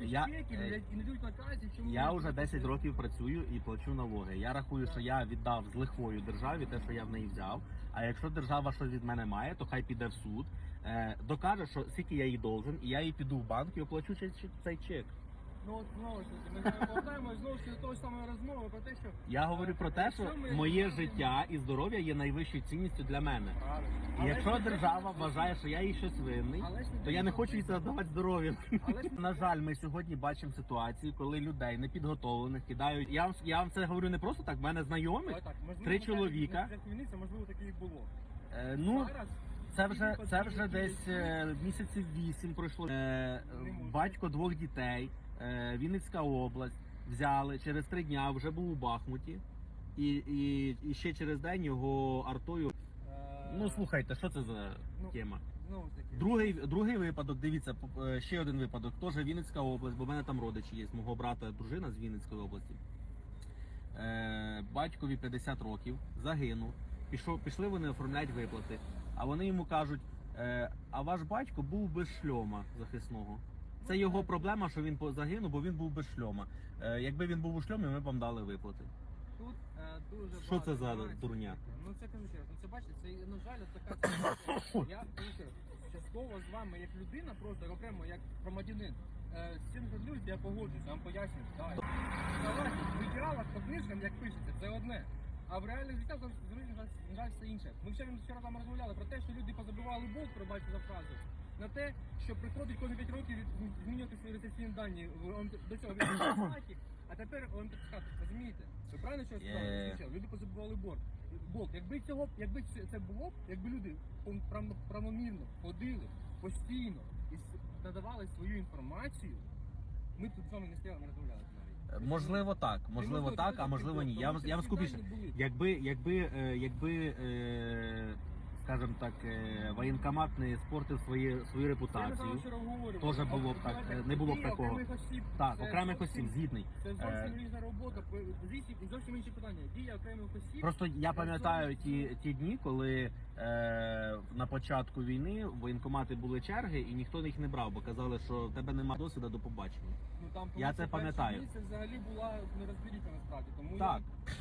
Я, е, і не дають наказів, чому Я вже 10 років працюю і плачу налоги. Я рахую, що я віддав з лихвою державі те, що я в неї взяв. А якщо держава щось від мене має, то хай піде в суд, е, докаже, що скільки я їй должен, і я їй піду в банк і оплачу цей чек. Ну от знову ж таки, ми повертаємось знову ж до того ж самої розмови про те, що Я говорю про те, що ми- моє життя і здоров'я є найвищою цінністю для мене. правильно. І якщо держава вважає, що я їй щось винний, Але ж не то я не хочу їй задавати здоров'я. Але ж- На жаль, ми сьогодні бачимо ситуацію, коли людей непідготовлених кидають. Я вам я вам це говорю не просто так. В мене знайомі Але так, можливо, три чоловіка. це можливо таке і було. Е, ну Зараз це вже це вже десь е, місяців вісім пройшло. Е, Не батько двох дітей, Вінницька область. Взяли через три дня, вже був у Бахмуті, і, і, і ще через день його артою. е, Ну слухайте, що це за Ну, тема? Другий, другий випадок, дивіться, е, ще один випадок. Теж Вінницька область, бо в мене там родичі є. Мого брата дружина з Вінницької області. Е, батькові 50 років, загинув. Пішов, пішли вони оформляти виплати. А вони йому кажуть: е, а ваш батько був без шльома захисного. Це його проблема, що він загинув, бо він був без шльома. Е, якби він був у шльомі, ми б вам дали виплати. Тут е, дуже Що багато це за інформації. дурня? Ну це кажу ще раз. Ну це бачите, це на жаль така ситуація. Я кажу ще раз, частково з вами як людина, просто як окремо як громадянин. Е, з цим журналістом я погоджуюся, я вам пояснюю. Так. Давайте, в ідеалах по книжкам, як пишеться, це одне. А в реальних життях на жаль, на жаль, все інше. Ми вчора вчора там розмовляли про те, що люди позабивали Бог, пробачте за фразу, на те, що приходить кожні 5 років змінювати свої реєстраційні дані в до цього від а тепер ОМТ розумієте? Ви правильно що я сказав? Люди позабували борг. Бог. Якби цього, якби це- це було, якби люди правомірно ходили постійно і надавали свою інформацію, ми б тут з вами не стояли, не розмовляли навіть. Е, Можливо, так, можливо, так, а можливо ні. Я вам я вам скажу були. Якби, якби, е, якби, е, скажімо так, е, воєнкомат не спортив свої, свою репутацію. Теж було б так, не було б такого. Так, окремих осіб, згідний. Це Е, зовсім різна робота, зовсім, зовсім інші питання. Дія окремих осіб. Просто я пам'ятаю ті, ті дні, коли е, на початку війни воєнкомати були черги, і ніхто їх не брав, бо казали, що в тебе немає досвіду до побачення. Ну, там, Я це пам'ятаю. Це взагалі була нерозберіха насправді. Тому Так. я...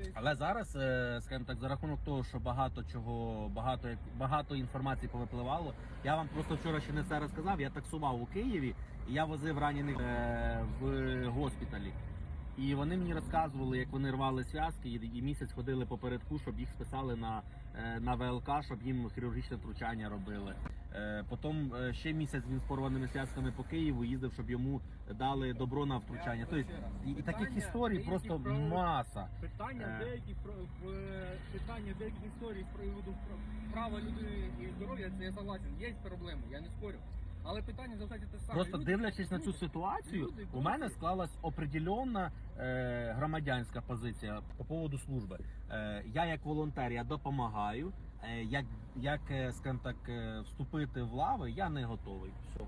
Оце- Але зараз, е, скажімо так, за рахунок того, що багато чого, багато багато інформації повипливало. Я вам просто вчора ще не все розказав. Я таксував у Києві і я возив ранених е, в госпіталі. І вони мені розказували, як вони рвали зв'язки, і, місяць ходили попередку, щоб їх списали на, е, на ВЛК, щоб їм хірургічне втручання робили. Е, потім е, ще місяць він з порваними зв'язками по Києву їздив, щоб йому дали добро на втручання. Тобто, і, таких історій просто про- маса. Питання деяких про питання деяких історій з приводу права людини і здоров'я, це я согласен. Є проблеми, я не спорю. Але питання завжди те саме. Просто люди, дивлячись на цю ситуацію, люди, у мене склалась определенна е, громадянська позиція по поводу служби. Е, я як волонтер я допомагаю. Е, як як е, скажімо так, е, вступити в лави, я не готовий. Все.